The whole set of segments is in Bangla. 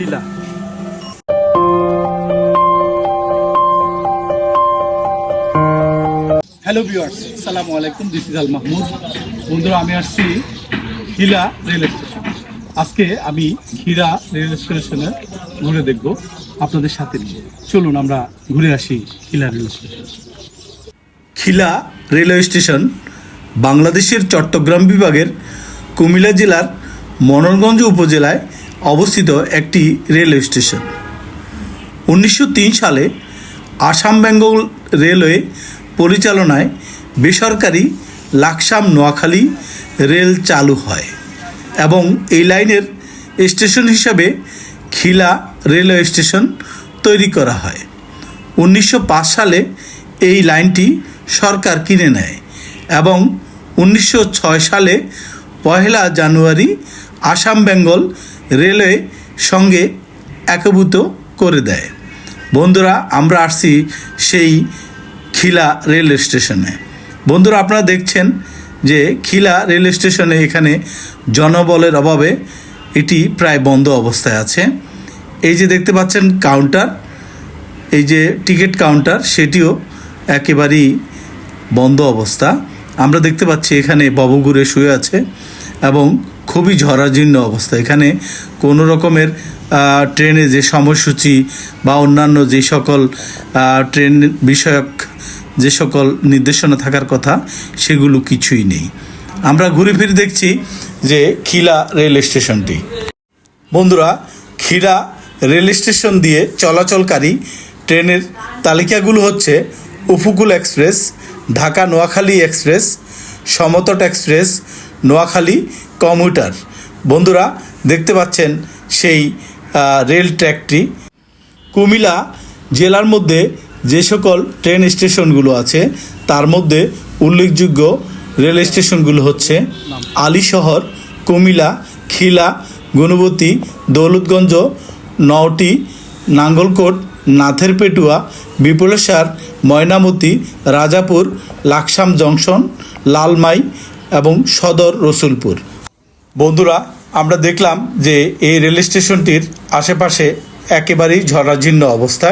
টিলা হ্যালো ভিওয়ার্স সালামু আলাইকুম দিস ইজ আল মাহমুদ। বন্ধুরা, আমি আসছি হিলা রেল স্টেশন। আজকে আমি খিরা রেল স্টেশনে ঘুরে দেখব আপনাদের সাথে নিয়ে। চলুন, আমরা ঘুরে আসি Khila rail station. Khila railway station বাংলাদেশের চট্টগ্রাম বিভাগের কুমিল্লা জেলার মনোরগঞ্জ উপজেলায় অবস্থিত একটি রেলওয়ে স্টেশন। উনিশশো তিন সালে আসাম বেঙ্গল রেলওয়ে পরিচালনায় বেসরকারি লাকসাম নোয়াখালী রেল চালু হয় এবং এই লাইনের স্টেশন হিসাবে খিলা রেলওয়ে স্টেশন তৈরি করা হয়। উনিশশো পাঁচ সালে এই লাইনটি সরকার কিনে নেয় এবং উনিশশো ছয় সালে পহেলা জানুয়ারি আসাম বেঙ্গল রেলওয়ে সঙ্গে একভূত করে দেয়। বন্ধুরা, আমরা আসছি সেই খিলা রেল স্টেশনে। বন্ধুরা, আপনারা দেখছেন যে খিলা রেল স্টেশনে এখানে জনবলের অভাবে এটি প্রায় বন্ধ অবস্থায় আছে। এই যে দেখতে পাচ্ছেন কাউন্টার, এই যে টিকিট কাউন্টার, সেটিও একেবারেই বন্ধ অবস্থা। আমরা দেখতে পাচ্ছি এখানে ববগুড়ে শুয়ে আছে এবং খুবই ঝরাজীর্ণ অবস্থা। এখানে কোনো রকমের ট্রেনে যে সময়সূচি বা অন্যান্য যে সকল ট্রেন বিষয়ক যে সকল নির্দেশনা থাকার কথা, সেগুলো কিছুই নেই। আমরা ঘুরে ফিরে দেখছি যে খিলা রেল স্টেশনটি। বন্ধুরা, খিলা রেল স্টেশন দিয়ে চলাচলকারী ট্রেনের তালিকাগুলো হচ্ছে Upakul express Dhaka Noakhali express, Samatat express, Noakhali commuter বন্ধুরা, দেখতে পাচ্ছেন সেই রেল ট্র্যাকটি। কুমিলা জেলার মধ্যে যে সকল ট্রেন স্টেশনগুলো আছে, তার মধ্যে উল্লেখযোগ্য রেল স্টেশনগুলো হচ্ছে আলীশহর কুমিলা খিলা গুণবতী দৌলতগঞ্জ, নওটি, নাঙ্গলকোট নাথের পেটুয়া বিপুলেশ্বর, ময়নামতি, রাজাপুর, লাকসাম জংশন, লালমাই এবং সদর রসুলপুর। বন্ধুরা, আমরা দেখলাম যে এই রেল স্টেশনটির আশেপাশে একেবারেই ঝরাজীর্ণ অবস্থা।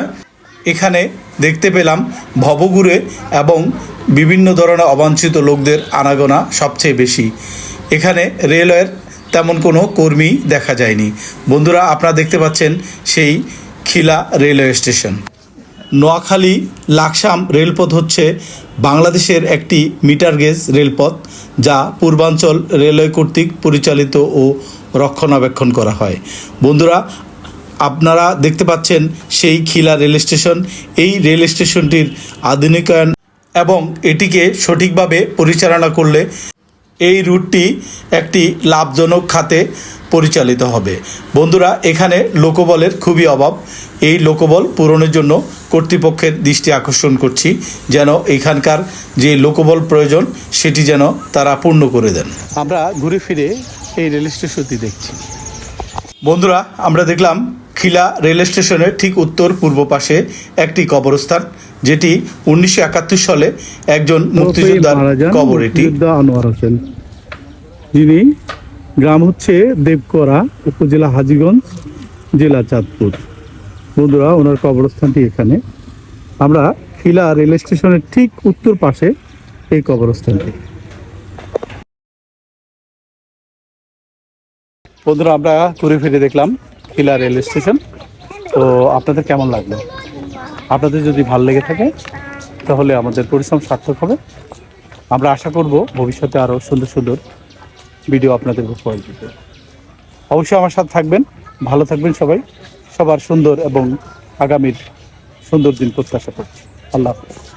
এখানে দেখতে পেলাম ভবঘুরে এবং বিভিন্ন ধরনের অবাঞ্ছিত লোকদের আনাগোনা সবচেয়ে বেশি। এখানে রেলওয়ের তেমন কোনো কর্মী দেখা যায়নি। বন্ধুরা, আপনারা দেখতে পাচ্ছেন সেই খিলা রেলওয়ে স্টেশন। নোয়াখালী লাকসাম রেলপথ হচ্ছে বাংলাদেশের একটি মিটার গেজ রেলপথ, যা পূর্বাঞ্চল রেলওয়ে কর্তৃক পরিচালিত ও রক্ষণাবেক্ষণ করা হয়। বন্ধুরা, আপনারা দেখতে পাচ্ছেন সেই খিলা রেল স্টেশন। এই রেল স্টেশনটির আধুনিকায়ন এবং এটিকে সঠিকভাবে পরিচালনা করলে এই রুটটি একটি লাভজনক খাতে পরিচালিত হবে। বন্ধুরা এখানে লোকবলের খুবই অভাব। এই লোকবল পূরণের জন্য কর্তৃপক্ষের দৃষ্টি আকর্ষণ করছি যেন এখানকার যে লোকবল প্রয়োজন সেটি যেন তারা পূর্ণ করে দেন। আমরা ঘুরে ফিরে এই রেল স্টেশনটি দেখছি। বন্ধুরা আমরা দেখলাম খিলা রেল স্টেশনের ঠিক উত্তর পূর্ব পাশে একটি কবরস্থান। যেটি উনিশশো একাত্তর সালে একজন মুক্তিযোদ্ধার কবর এটি। আনোয়ার হোসেন। যিনি গ্রাম হচ্ছে দেবকরা উপজেলা হাজীগঞ্জ জেলা চাঁদপুর। বন্ধুরা ওনার কবরস্থানটি এখানে। আমরা খিলা রেল স্টেশনের ঠিক উত্তর পাশে এই কবরস্থানটি। বন্ধুরা আমরা ঘুরে ফিরে দেখলাম খিলা রেল স্টেশন। তো আপনাদের কেমন লাগল? আপনাদের যদি ভালো লেগে থাকে, তাহলে আমাদের পরিশ্রম সার্থক হবে। আমরা আশা করব ভবিষ্যতে আরও সুন্দর সুন্দর ভিডিও আপনাদের উপহার দিতে অবশ্যই আমার সাথে থাকবেন, ভালো থাকবেন সবাই। সবার সুন্দর এবং আগামীর সুন্দর দিন প্রত্যাশা করছি। আল্লাহ হাফেজ।